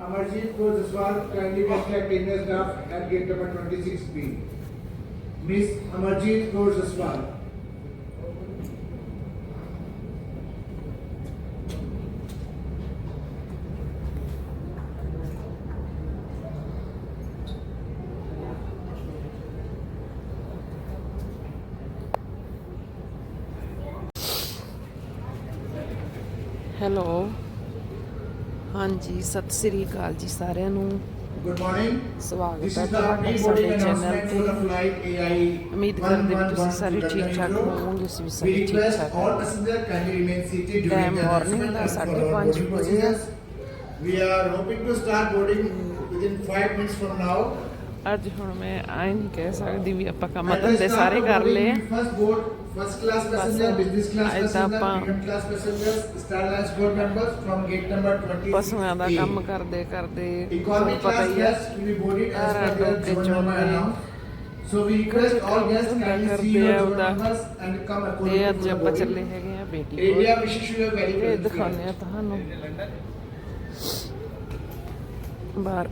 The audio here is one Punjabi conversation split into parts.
Amarjit Kaur Jaswal kindly contact Indian staff at gate number 26B. Miss Amarjit Kaur Jaswal. Hello ਹਾਂਜੀ ਸਤਿ ਸ੍ਰੀ ਅਕਾਲ ਜੀ ਸਾਰਿਆਂ ਨੂੰ Good morning. ਸਵਾਗਤ ਹੈ ਤੁਹਾਡਾ ਸਾਡੇ ਚੈਨਲ ਤੇ ਉਮੀਦ ਕਰਦੇ ਹਾਂ ਤੁਸੀਂ 111 ਸਾਰੇ ਠੀਕ ਠਾਕ ਹੋਵੋਗੇ ਅਸੀਂ ਵੀ ਸਾਰੇ ਠੀਕ ਠਾਕ ਹਾਂ morning announcement ਦਾ and ਸਾਢੇ follow ਪੰਜ boarding ਹੋਏ ਆ। We are hoping to start boarding within 5 minutes from now. ਅੱਜ ਹੁਣ ਮੈਂ ਆਏ ਨਹੀਂ ਕਹਿ ਸਕਦੀ ਵੀ ਆਪਾਂ ਕੰਮ ਧੰਦੇ ਸਾਰੇ ਕਰ ਲਏ class passenger, business class ਅੱਜ ਤਾਂ passenger, ਆਪਾਂ economy class passengers, Star Alliance board members from gate number 20. ਪਸ਼ੂਆਂ ਦਾ ਕੰਮ ਕਰਦੇ ਕਰਦੇ ਪਤਾ ਹੀ ਆ guests will be boarded as ਸਾਰਾ per their ਲੋਕ zone number ਚੋਂਦੇ। announced. So we request all guests ਹੁੰਦਾ kindly see ਕਰਦੇ your ਆ zone ਉਹਦਾ। numbers and come according ਤੇ to ਅੱਜ ਆਪਾਂ. ਚੱਲੇ ਹੈਗੇ ਆ ਬੇਟੀ a very ਤੇ pleasant ਦਿਖਾਉਂਦੇ. ਆ ਤੁਹਾਨੂੰ ਬਾਹਰ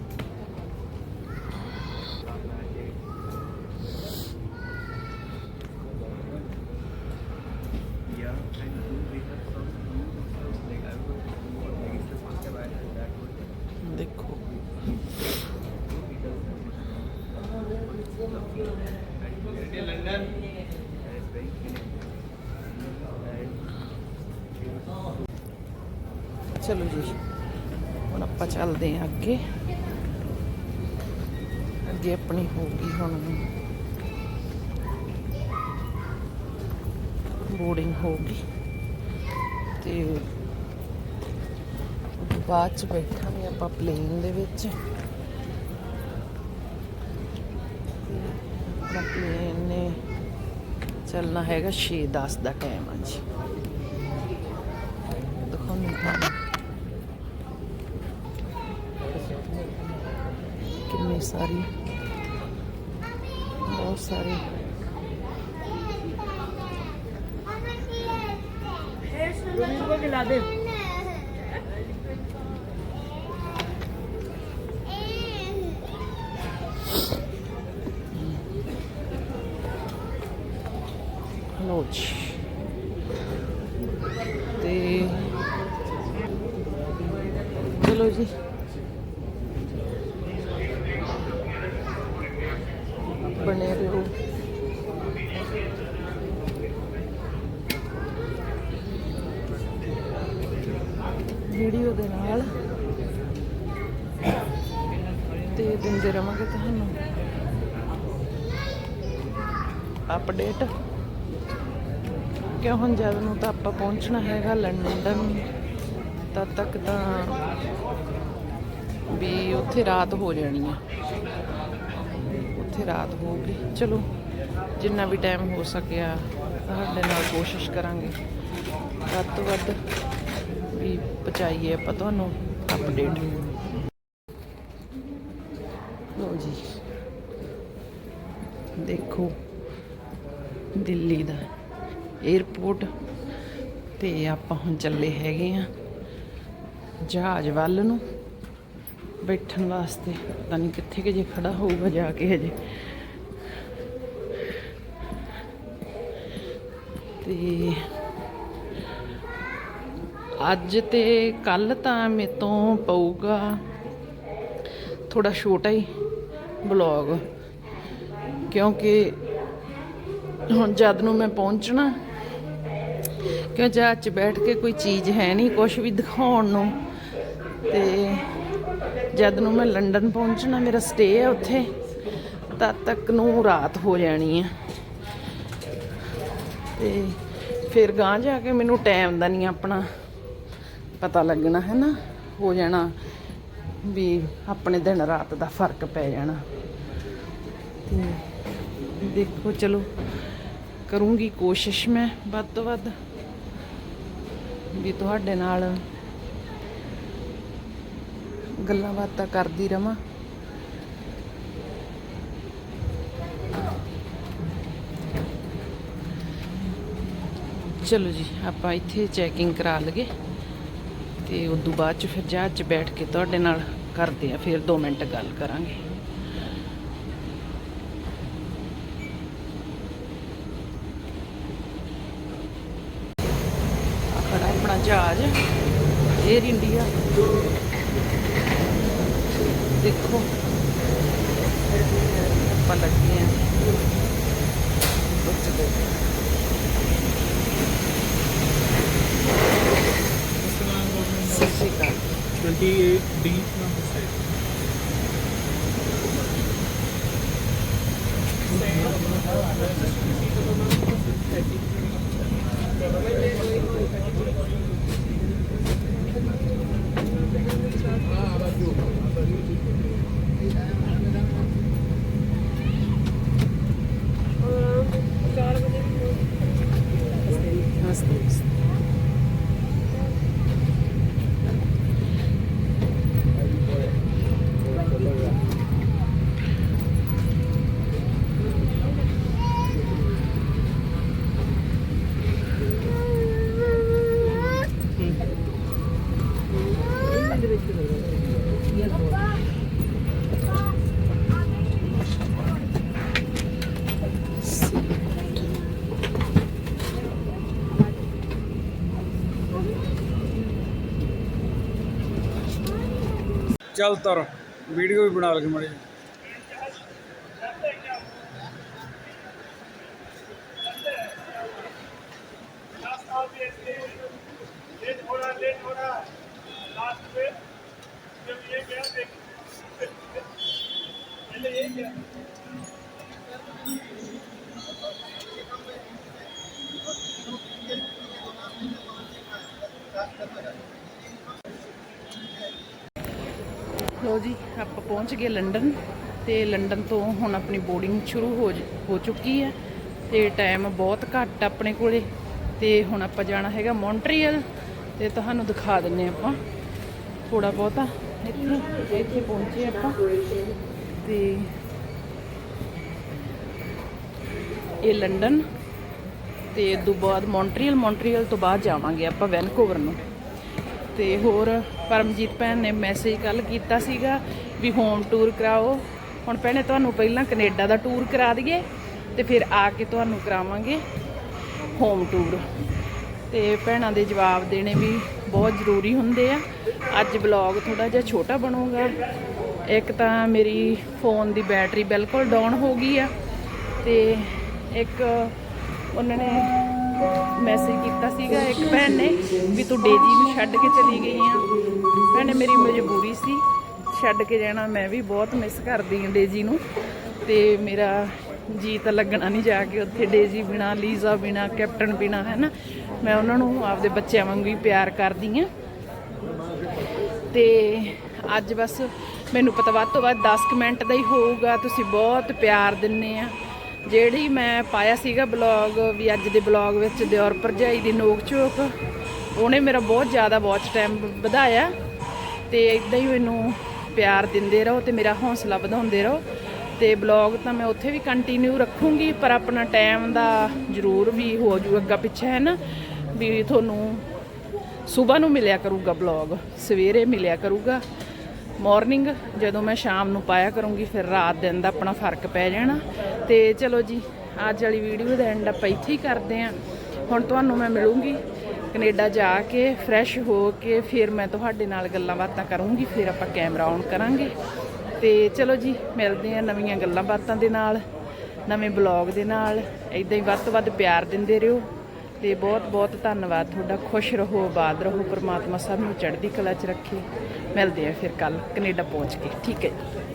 ਚਲੋ ਜੀ। ਹੁਣ ਆਪਾਂ ਚੱਲਦੇ ਹਾਂ ਅੱਗੇ। ਅੱਗੇ ਆਪਣੀ ਹੋਊਗੀ ਹੁਣ ਬੋਰਡਿੰਗ ਹੋਊਗੀ ਤੇ ਉਦੋਂ ਬਾਅਦ ਚ ਬੈਠਾਂਗੇ ਆਪਾਂ ਪਲੇਨ ਦੇ ਵਿੱਚ। ਆਪਣਾ ਪਲੇਨ ਨੇ ਚੱਲਣਾ ਹੈਗਾ 6:10 ਦਾ ਟਾਈਮ ਆ ਜੀ। ਦਿਖਾਉਂਦੀ ਤੁਹਾਨੂੰ ਕਿੰਨੀ ਸਾਰੀ ਬਹੁਤ ਸਾਰੇ ਲੋ ਜੀ ਤੇ ਚਲੋ ਜੀ ਬਣੇ ਰਹੋ ਵੀਡੀਓ ਦੇ ਨਾਲ ਤੇ ਦਿੰਦੇ ਰਵਾਂਗੇ ਤੁਹਾਨੂੰ। ਅਪਡੇਟ ਕਿਉਂ ਹੁਣ ਜਦ ਨੂੰ ਤਾਂ ਆਪਾਂ ਪਹੁੰਚਣਾ ਹੈਗਾ ਲੰਡਨ ਤਦ ਤੱਕ ਤਾਂ ਵੀ ਉੱਥੇ ਰਾਤ ਹੋ ਜਾਣੀ ਆ। ਉੱਥੇ ਰਾਤ ਹੋਊਗੀ। ਚਲੋ ਜਿੰਨਾ ਵੀ ਟਾਈਮ ਹੋ ਸਕਿਆ ਤੁਹਾਡੇ ਨਾਲ ਕੋਸ਼ਿਸ਼ ਕਰਾਂਗੇ। ਵੱਧ ਤੋਂ ਵੱਧ ਵੀ ਪਹੁੰਚਾਈਏ ਆਪਾਂ ਤੁਹਾਨੂੰ ਅਪਡੇਟ ਜੀ। ਦੇਖੋ, ਦਿੱਲੀ ਦਾ 에ਅਰਪੋਰਟ ਤੇ ਆਪਾਂ ਹੁਣ ਚੱਲੇ ਹੈਗੇ ਆ ਜਹਾਜ਼ ਵੱਲ ਨੂੰ। ਬੈਠਣ ਵਾਸਤੇ ਪਤਾ ਨਹੀਂ ਕਿੱਥੇ ਕਿ ਜੇ ਖੜਾ ਹੋਊਗਾ ਜਾ ਕੇ ਹਜੇ। ਤੇ ਅੱਜ ਤੇ ਕੱਲ ਤਾਂ ਮੇਰੇ ਤੋਂ ਪਊਗਾ ਥੋੜਾ ਛੋਟਾ ਹੀ। ਬਲੌਗ। ਕਿਉਂਕਿ ਹੁਣ ਜਦ ਨੂੰ ਮੈਂ ਪਹੁੰਚਣਾ, ਕਿਉਂ ਜਹਾਜ਼ 'ਚ ਬੈਠ ਕੇ ਕੋਈ ਚੀਜ਼ ਹੈ ਨਹੀਂ ਕੁਝ ਵੀ ਦਿਖਾਉਣ ਨੂੰ, ਤੇ ਜਦ ਨੂੰ ਮੈਂ ਲੰਡਨ ਪਹੁੰਚਣਾ, ਮੇਰਾ ਸਟੇ ਹੈ ਉੱਥੇ, ਤਦ ਤੱਕ ਨੂੰ ਰਾਤ ਹੋ ਜਾਣੀ ਹੈ। ਤੇ ਫਿਰ ਗਾਂ ਜਾ ਕੇ ਮੈਨੂੰ ਟਾਈਮ ਦਾ ਨਹੀਂ ਆਪਣਾ ਪਤਾ ਲੱਗਣਾ, ਹੈ ਨਾ? ਹੋ ਜਾਣਾ। ਵੀ ਆਪਣੇ ਦਿਨ ਰਾਤ ਦਾ ਫ਼ਰਕ ਪੈ ਜਾਣਾ। ਤੇ ਦੇਖੋ, ਚਲੋ, ਕਰੂੰਗੀ ਕੋਸ਼ਿਸ਼ ਮੈਂ ਵੱਧ ਤੋਂ ਵੱਧ ਵੀ ਤੁਹਾਡੇ ਨਾਲ ਗੱਲਾਂ ਬਾਤਾਂ ਕਰਦੀ ਰਵਾਂ। ਚਲੋ ਜੀ, ਆਪਾਂ ਇੱਥੇ ਚੈਕਿੰਗ ਕਰਾ ਲਗੇ ਤੇ ਉਸ ਤੋਂ ਬਾਅਦ ਚ ਫਿਰ ਜਹਾਜ਼ 'ਚ ਬੈਠ ਕੇ ਤੁਹਾਡੇ ਨਾਲ ਕਰਦੇ ਆ ਫਿਰ 2 ਮਿੰਟ ਗੱਲ ਕਰਾਂਗੇ। ਆਹ ਖੜਾ ਆਪਣਾ ਜਹਾਜ਼ 에ਅਰ ਇੰਡੀਆ ਦੇਖੋ ਆਪਾਂ ਲੱਗੇ ਆ। ਉੱਚ ਦੇ ਸਤਿ ਸ਼੍ਰੀ ਅਕਾਲ। 28D ਚੱਲ ਤਰ ਵੀਡੀਓ ਵੀ ਬਣਾ ਲਗੇ ਮੜੀ ਲੋ ਜੀ, ਆਪਾਂ ਪਹੁੰਚ ਗਏ ਲੰਡਨ ਤੇ ਲੰਡਨ ਤੋਂ ਹੁਣ ਆਪਣੀ ਬੋਰਡਿੰਗ ਸ਼ੁਰੂ ਹੋ ਜ- ਹੋ ਚੁੱਕੀ ਹੈ ਤੇ ਟਾਈਮ ਬਹੁਤ ਘੱਟ ਆਪਣੇ ਕੋਲੇ ਤੇ ਹੁਣ ਆਪਾਂ ਜਾਣਾ ਹੈਗਾ ਮੌਂਟਰੀਅਲ ਤੇ ਤੁਹਾਨੂੰ ਦਿਖਾ ਦਿੰਨੇ ਆਪਾਂ ਥੋੜਾ ਬਹੁਤਾ। ਇੱਥੇ ਇੱਥੇ ਪਹੁੰਚੇ ਆਪਾਂ ਤੇ ਇਹ ਲੰਡਨ ਤੇ ਤੋਂ ਬਾਅਦ ਮੌਂਟਰੀਅਲ ਮੌਂਟਰੀਅਲ ਤੋਂ ਬਾਅਦ ਜਾਵਾਂਗੇ ਆਪਾਂ ਵੈਨਕੂਵਰ ਨੂੰ ਤੇ ਹੋਰ ਪਰਮਜੀਤ ਭੈਣ ਨੇ ਮੈਸੇਜ ਕੱਲ ਕੀਤਾ ਸੀਗਾ ਵੀ ਹੋਮ ਟੂਰ ਕਰਾਓ। ਹੁਣ ਭੈਣੇ, ਤੁਹਾਨੂੰ ਪਹਿਲਾਂ ਕੈਨੇਡਾ ਦਾ ਟੂਰ ਕਰਾ ਦਈਏ ਤੇ ਫਿਰ ਆ ਕੇ ਤੁਹਾਨੂੰ ਕਰਾਵਾਂਗੇ ਹੋਮ ਟੂਰ ਤੇ ਭੈਣਾਂ ਦੇ ਜਵਾਬ ਦੇਣੇ ਵੀ ਬਹੁਤ ਜ਼ਰੂਰੀ ਹੁੰਦੇ ਆ। ਅੱਜ ਵਲੌਗ ਥੋੜਾ ਜਿਹਾ ਛੋਟਾ ਬਣੂਗਾ। ਇੱਕ ਤਾਂ ਮੇਰੀ ਫੋਨ ਦੀ ਬੈਟਰੀ ਬਿਲਕੁਲ ਡਾਊਨ ਹੋ ਗਈ ਆ ਤੇ ਇੱਕ ਉਹਨਾਂ ਨੇ ਮੈਸੇਜ ਕੀਤਾ ਸੀਗਾ ਇੱਕ ਭੈਣ ਨੇ ਵੀ ਤੂੰ ਡੇਜੀ ਨੂੰ ਛੱਡ ਕੇ ਚਲੀ ਗਈ ਆ। ਭੈਣੇ, ਮੇਰੀ ਮਜਬੂਰੀ ਸੀ। ਛੱਡ ਕੇ ਜਾਣਾ, ਮੈਂ ਵੀ ਬਹੁਤ ਮਿਸ ਕਰਦੀ ਹਾਂ ਡੇਜੀ ਨੂੰ। ਤੇ ਮੇਰਾ ਜੀ ਤਾਂ ਲੱਗਣਾ ਨਹੀਂ ਜਾ ਕੇ ਉੱਥੇ, ਡੇਜੀ ਬਿਨਾ, ਲੀਜ਼ਾ ਬਿਨਾ, ਕੈਪਟਨ ਬਿਨਾ, ਹੈ ਨਾ? ਮੈਂ ਉਹਨਾਂ ਨੂੰ ਆਪਦੇ ਬੱਚਿਆਂ ਵਾਂਗੂ ਹੀ ਪਿਆਰ ਕਰਦੀ ਹਾਂ। ਤੇ ਅੱਜ ਬਸ ਮੈਨੂੰ ਪਤਾ ਵੱਧ ਤੋਂ ਵੱਧ 10 ਕੁ ਮਿੰਟ ਦਾ ਹੀ ਹੋਊਗਾ। ਤੁਸੀਂ ਬਹੁਤ ਪਿਆਰ ਦਿੰਨੇ ਆ। ਜਿਹੜੀ ਮੈਂ ਪਾਇਆ ਸੀਗਾ ਬਲੌਗ, ਵੀ ਅੱਜ ਦੇ ਬਲੌਗ ਵਿੱਚ ਦਿਓਰ ਭਰਜਾਈ ਦੀ ਨੋਕ ਝੋਕ ਉਹਨੇ ਮੇਰਾ ਬਹੁਤ ਜ਼ਿਆਦਾ ਵਾਚ ਟਾਈਮ ਵਧਾਇਆ ਤੇ ਇਦਾਂ ਹੀ ਮੈਨੂੰ ਪਿਆਰ ਦਿੰਦੇ ਰਹੋ ਤੇ ਮੇਰਾ ਹੌਸਲਾ ਵਧਾਉਂਦੇ ਰਹੋ ਤੇ ਬਲੌਗ ਤਾਂ ਮੈਂ ਉੱਥੇ ਵੀ ਕੰਟੀਨਿਊ ਰੱਖੂੰਗੀ, ਪਰ ਆਪਣਾ ਟਾਈਮ ਦਾ ਜ਼ਰੂਰ ਵੀ ਹੋ ਜੂ ਅੱਗਾ ਪਿੱਛੇ, ਹੈ ਨਾ? ਵੀ ਤੁਹਾਨੂੰ ਸਵੇਰ ਨੂੰ ਮਿਲਿਆ ਕਰੂਗਾ ਬਲੌਗ ਸਵੇਰੇ ਮਿਲਿਆ ਕਰੂਗਾ। ਮਾਰਨਿੰਗ ਜਦੋਂ ਮੈਂ ਸ਼ਾਮ ਨੂੰ ਪਾਇਆ ਕਰੂੰਗੀ, ਫਿਰ ਰਾਤ ਦਿਨ ਦਾ ਆਪਣਾ ਫ਼ਰਕ ਪੈ ਜਾਣਾ। ਤੇ ਚਲੋ ਜੀ, ਅੱਜ ਵਾਲੀ ਵੀਡੀਓ ਦਾ ਐਂਡ ਆਪਾਂ ਇੱਥੇ ਹੀ ਕਰਦੇ ਆਂ ਹੁਣ ਤੁਹਾਨੂੰ ਮੈਂ ਮਿਲੂੰਗੀ। ਕੈਨੇਡਾ ਜਾ ਕੇ ਫਰੈਸ਼ ਹੋ ਕੇ ਫਿਰ ਮੈਂ ਤੁਹਾਡੇ ਨਾਲ ਗੱਲਾਂ ਬਾਤਾਂ ਕਰੂੰਗੀ, ਫਿਰ ਆਪਾਂ ਕੈਮਰਾ ਔਨ ਕਰਾਂਗੇ। ਤੇ ਚਲੋ ਜੀ, ਮਿਲਦੇ ਆਂ ਨਵੀਆਂ ਗੱਲਾਂ ਬਾਤਾਂ ਦੇ ਨਾਲ, ਨਵੇਂ ਬਲੌਗ ਦੇ ਨਾਲ। ਇਦਾਂ ਹੀ ਵੱਧ ਤੋਂ ਵੱਧ ਪਿਆਰ ਦਿੰਦੇ ਰਹੋ ਤੇ ਬਹੁਤ ਬਹੁਤ ਧੰਨਵਾਦ ਤੁਹਾਡਾ। ਖੁਸ਼ ਰਹੋ, ਆਬਾਦ ਰਹੋ, ਪ੍ਰਮਾਤਮਾ ਸਭ ਨੂੰ ਚੜ੍ਹਦੀ ਕਲਾ 'ਚ ਰੱਖੇ। ਮਿਲਦੇ ਆ ਫਿਰ ਕੱਲ ਕੈਨੇਡਾ ਪਹੁੰਚ ਕੇ। ਠੀਕ ਹੈ ਜੀ।